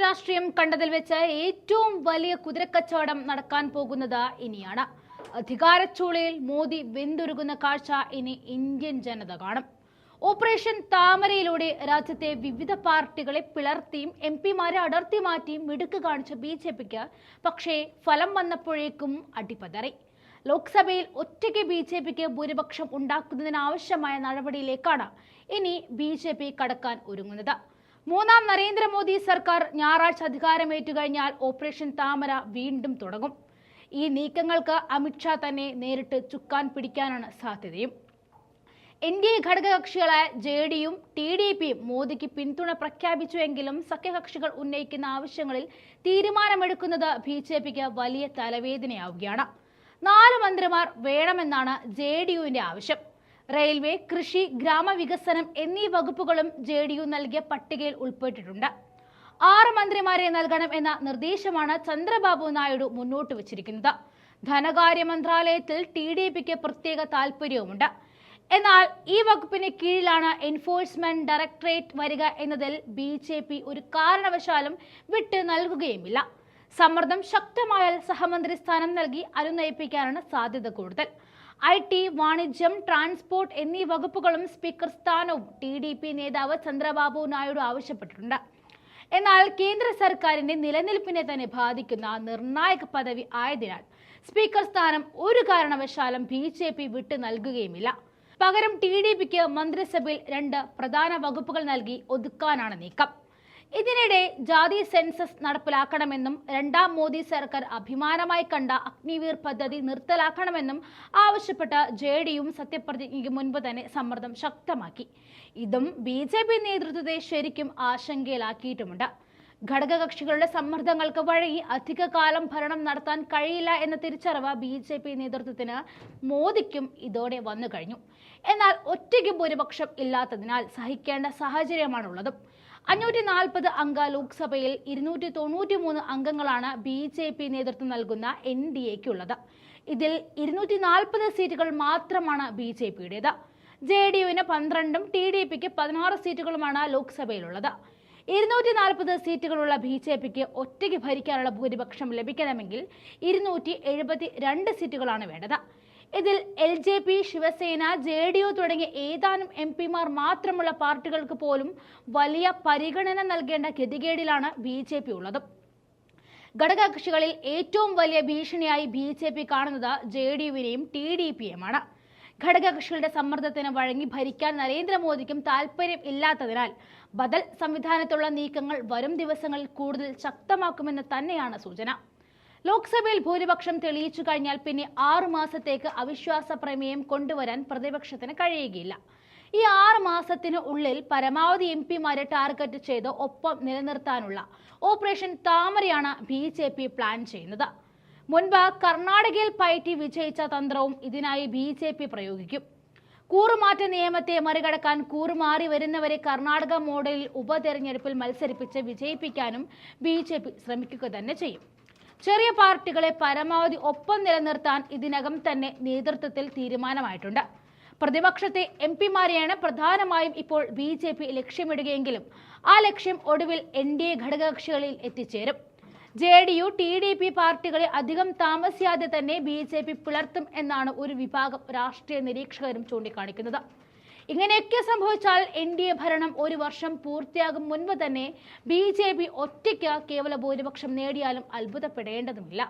രാഷ്ട്രീയം കണ്ടതിൽ വെച്ച് ഏറ്റവും വലിയ കുതിരക്കച്ചവടം നടക്കാൻ പോകുന്നത് ഇനിയാണ്. അധികാരച്ചൂളയിൽ മോദി വെന്തുരുകുന്ന കാഴ്ച ഇനി ഇന്ത്യൻ ജനത കാണും. ഓപ്പറേഷൻ താമരയിലൂടെ രാജ്യത്തെ വിവിധ പാർട്ടികളെ പിളർത്തിയും എം പിമാരെ അടർത്തി മാറ്റിയും മിടുക്ക് കാണിച്ച ബി ജെ പിക്ക് പക്ഷേ ഫലം വന്നപ്പോഴേക്കും അടിപതറി. ലോക്സഭയിൽ ഒറ്റയ്ക്ക് ബി ജെ പിക്ക് ഭൂരിപക്ഷം ഉണ്ടാക്കുന്നതിനാവശ്യമായ നടപടിയിലേക്കാണ് ഇനി ബി ജെ പി കടക്കാൻ ഒരുങ്ങുന്നത്. മൂന്നാം നരേന്ദ്രമോദി സർക്കാർ ഞായറാഴ്ച അധികാരമേറ്റു കഴിഞ്ഞാൽ ഓപ്പറേഷൻ താമര വീണ്ടും തുടങ്ങും. ഈ നീക്കങ്ങൾക്ക് അമിത്ഷാ തന്നെ നേരിട്ട് ചുക്കാൻ പിടിക്കാനാണ് സാധ്യതയും. എൻ ഡി എ ഘടകകക്ഷികളായ ജെ ഡിയും ടി ഡി പിയും മോദിക്ക് പിന്തുണ പ്രഖ്യാപിച്ചുവെങ്കിലും സഖ്യകക്ഷികൾ ഉന്നയിക്കുന്ന ആവശ്യങ്ങളിൽ തീരുമാനമെടുക്കുന്നത് ബി ജെ പിക്ക് വലിയ തലവേദനയാവുകയാണ്. നാല് മന്ത്രിമാർ വേണമെന്നാണ് ജെ ഡി യുവിന്റെ ആവശ്യം. റെയിൽവേ കൃഷി ഗ്രാമവികസനം എന്നീ വകുപ്പുകളും ജെ ഡി യു നൽകിയ പട്ടികയിൽ ഉൾപ്പെട്ടിട്ടുണ്ട്. ആറ് മന്ത്രിമാരെ നൽകണം എന്ന നിർദ്ദേശമാണ് ചന്ദ്രബാബു നായിഡു മുന്നോട്ട് വച്ചിരിക്കുന്നത്. ധനകാര്യ മന്ത്രാലയത്തിൽ ടി ഡി പിക്ക് പ്രത്യേക താൽപ്പര്യവുമുണ്ട്. എന്നാൽ ഈ വകുപ്പിന് കീഴിലാണ് എൻഫോഴ്സ്മെന്റ് ഡയറക്ടറേറ്റ് വരിക എന്നതിൽ ബി ജെ പി ഒരു കാരണവശാലും വിട്ടു നൽകുകയുമില്ല. സമ്മർദ്ദം ശക്തമായാൽ സഹമന്ത്രി സ്ഥാനം നൽകി അനുനയിപ്പിക്കാനാണ് സാധ്യത കൂടുതൽ. ഐ ടി വാണിജ്യം ട്രാൻസ്പോർട്ട് എന്നീ വകുപ്പുകളും സ്പീക്കർ സ്ഥാനവും ടി ഡി പി നേതാവ് ചന്ദ്രബാബു നായിഡു ആവശ്യപ്പെട്ടിട്ടുണ്ട്. എന്നാൽ കേന്ദ്ര സർക്കാരിന്റെ നിലനിൽപ്പിനെ തന്നെ ബാധിക്കുന്ന നിർണായക പദവി ആയതിനാൽ സ്പീക്കർ സ്ഥാനം ഒരു കാരണവശാലും ബി ജെ പി വിട്ടു നൽകുകയുമില്ല. പകരം ടി ഡി പിക്ക് മന്ത്രിസഭയിൽ രണ്ട് പ്രധാന വകുപ്പുകൾ നൽകി ഒതുക്കാനാണ് നീക്കം. ഇതിനിടെ ജാതി സെൻസസ് നടപ്പിലാക്കണമെന്നും രണ്ടാം മോദി സർക്കാർ അഭിമാനമായി കണ്ട അഗ്നിവീർ പദ്ധതി നിർത്തലാക്കണമെന്നും ആവശ്യപ്പെട്ട ജെ ഡിയും സത്യപ്രതിജ്ഞയ്ക്ക് മുൻപ് തന്നെ സമ്മർദ്ദം ശക്തമാക്കി. ഇതും ബി ജെ പി നേതൃത്വത്തെ ശരിക്കും ആശങ്കയിലാക്കിയിട്ടുമുണ്ട്. ഘടകകക്ഷികളുടെ സമ്മർദ്ദങ്ങൾക്ക് വഴങ്ങി അധികകാലം ഭരണം നടത്താൻ കഴിയില്ല എന്ന തിരിച്ചറിവ് ബി ജെ പി നേതൃത്വത്തിന് മോദിക്കും ഇതോടെ വന്നു കഴിഞ്ഞു എന്നാൽ ഒറ്റയ്ക്ക് ഭൂരിപക്ഷം ഇല്ലാത്തതിനാൽ സഹിക്കേണ്ട സാഹചര്യമാണുള്ളതും. അഞ്ഞൂറ്റി നാൽപ്പത് അംഗ ലോക്സഭയിൽ ഇരുന്നൂറ്റി തൊണ്ണൂറ്റി മൂന്ന് അംഗങ്ങളാണ് ബി ജെ പി നേതൃത്വം നൽകുന്ന എൻ ഡി എക്കുള്ളത്. ഇതിൽ ഇരുന്നൂറ്റി നാൽപ്പത് സീറ്റുകൾ മാത്രമാണ് ബി ജെ പിയുടേത്. ജെ ഡി യുവിന് പന്ത്രണ്ടും ടി ഡി പിക്ക് പതിനാറ് സീറ്റുകളുമാണ് ലോക്സഭയിലുള്ളത്. ഇരുന്നൂറ്റി നാൽപ്പത് സീറ്റുകളുള്ള ബി ജെ പിക്ക് ഒറ്റയ്ക്ക് ഭരിക്കാനുള്ള ഭൂരിപക്ഷം ലഭിക്കണമെങ്കിൽ ഇരുന്നൂറ്റി എഴുപത്തി രണ്ട് സീറ്റുകളാണ് വേണ്ടത്. ഇതിൽ L J P Shivsena J D U തുടങ്ങിയ ഏതാനും എം പിമാർ മാത്രമുള്ള പാർട്ടികൾക്ക് പോലും വലിയ പരിഗണന നൽകേണ്ട ഗതികേടിലാണ് ബി ജെ പി ഉള്ളത്. ഘടകകക്ഷികളിൽ ഏറ്റവും വലിയ ഭീഷണിയായി ബി ജെ പി കാണുന്നത് ജെ ഡി യുവിനെയും ടി ഡി പിയുമാണ് ഘടകകക്ഷികളുടെ സമ്മർദ്ദത്തിന് വഴങ്ങി ഭരിക്കാൻ നരേന്ദ്രമോദിക്കും താല്പര്യം ഇല്ലാത്തതിനാൽ ബദൽ സംവിധാനത്തുള്ള നീക്കങ്ങൾ വരും ദിവസങ്ങളിൽ കൂടുതൽ ശക്തമാക്കുമെന്ന് തന്നെയാണ് സൂചന. ലോക്സഭയിൽ ഭൂരിപക്ഷം തെളിയിച്ചു കഴിഞ്ഞാൽ പിന്നെ ആറു മാസത്തേക്ക് അവിശ്വാസ പ്രമേയം കൊണ്ടുവരാൻ പ്രതിപക്ഷത്തിന് കഴിയുകയില്ല. ഈ ആറ് മാസത്തിന് ഉള്ളിൽ പരമാവധി എം പിമാരെ ടാർഗറ്റ് ചെയ്ത് ഒപ്പം നിലനിർത്താനുള്ള ഓപ്പറേഷൻ താമരയാണ് ബി ജെ പി പ്ലാൻ ചെയ്യുന്നത്. മുൻപ് കർണാടകയിൽ പയറ്റി വിജയിച്ച തന്ത്രവും ഇതിനായി ബി ജെ പി പ്രയോഗിക്കും. കൂറുമാറ്റ നിയമത്തെ മറികടക്കാൻ കൂറുമാറി വരുന്നവരെ കർണാടക മോഡലിൽ ഉപതെരഞ്ഞെടുപ്പിൽ മത്സരിപ്പിച്ച് വിജയിപ്പിക്കാനും ബി ശ്രമിക്കുക തന്നെ ചെയ്യും. ചെറിയ പാർട്ടികളെ പരമാവധി ഒപ്പം നിലനിർത്താൻ ഇതിനകം തന്നെ നേതൃത്വത്തിൽ തീരുമാനമായിട്ടുണ്ട്. പ്രതിപക്ഷത്തെ എം പിമാരെയാണ് പ്രധാനമായും ഇപ്പോൾ ബി ജെ പി ലക്ഷ്യമിടുകയെങ്കിലും ആ ലക്ഷ്യം ഒടുവിൽ എൻ ഡി എ ഘടകകക്ഷികളിൽ എത്തിച്ചേരും. J D U T D P പാർട്ടികളെ അധികം താമസിയാതെ തന്നെ ബി ജെ പി പിളർത്തും എന്നാണ് ഒരു വിഭാഗം രാഷ്ട്രീയ നിരീക്ഷകരും ചൂണ്ടിക്കാണിക്കുന്നത്. ഇങ്ങനെയൊക്കെ സംഭവിച്ചാൽ എൻ ഡി എ ഭരണം ഒരു വർഷം പൂർത്തിയാകും മുൻപ് തന്നെ ബി ജെ പി ഒറ്റയ്ക്ക് കേവല ഭൂരിപക്ഷം നേടിയാലും അത്ഭുതപ്പെടേണ്ടതുമില്ല.